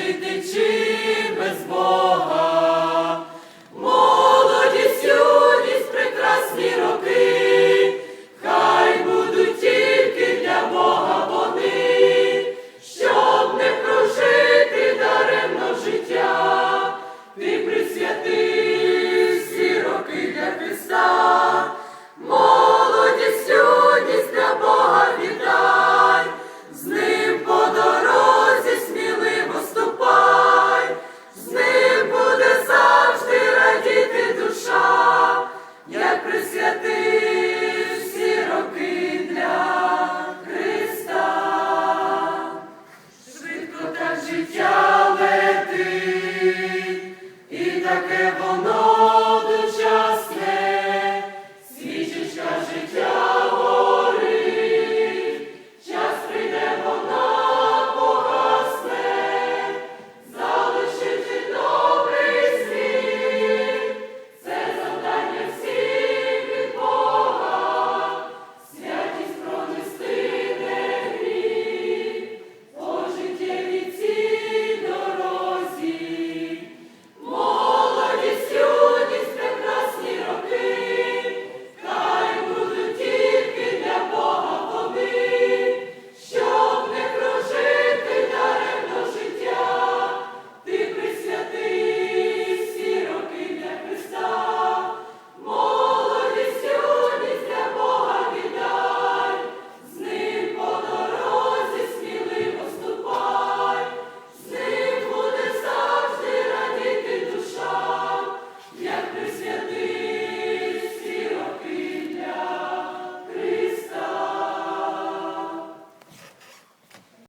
жити чи без Бога, молоді юність, прекрасні роки, хай будуть тільки для Бога вони, щоб не прожити даремно життя, ти присвяти.